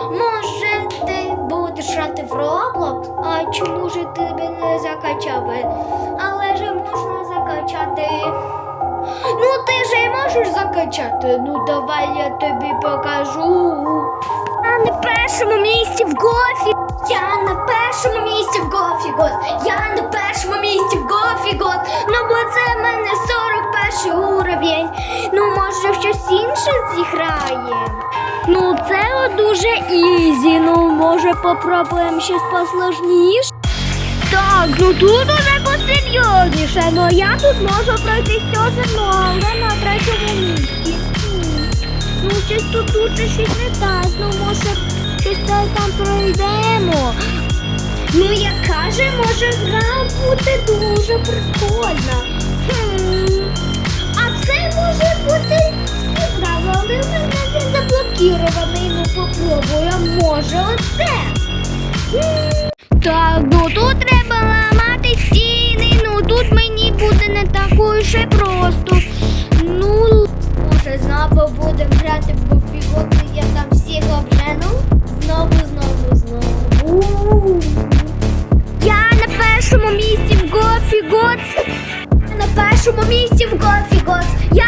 Може, ти будеш грати в Roblox? А чому ж тебе не закачав? Але ж можна закачати. Ну, ти ж і можеш закачати. Ну, давай я тобі покажу. Я на першому місці в Гофі. Я щось інше зіграє. Ну, це дуже ізі. Ну, може, попробуємо щось посложніше. Так, ну тут уже посерйозніше. Ну я тут можу пройти одно, але на третьому місці. Ну, щось тут дуже щось не так. Ну, може, щось та- там пройдемо. Ну, як каже, може гра бути дуже прикольна. все. Так, ну тут треба ламати стіни, ну тут мені буде не такою ще просто. Ну, може, знову будемо грати, в півгодини я там всіх обжену. Знову, знову, знову. Я на першому місці в Гофі Гоц. На першому місці в Гофі Гоц. Я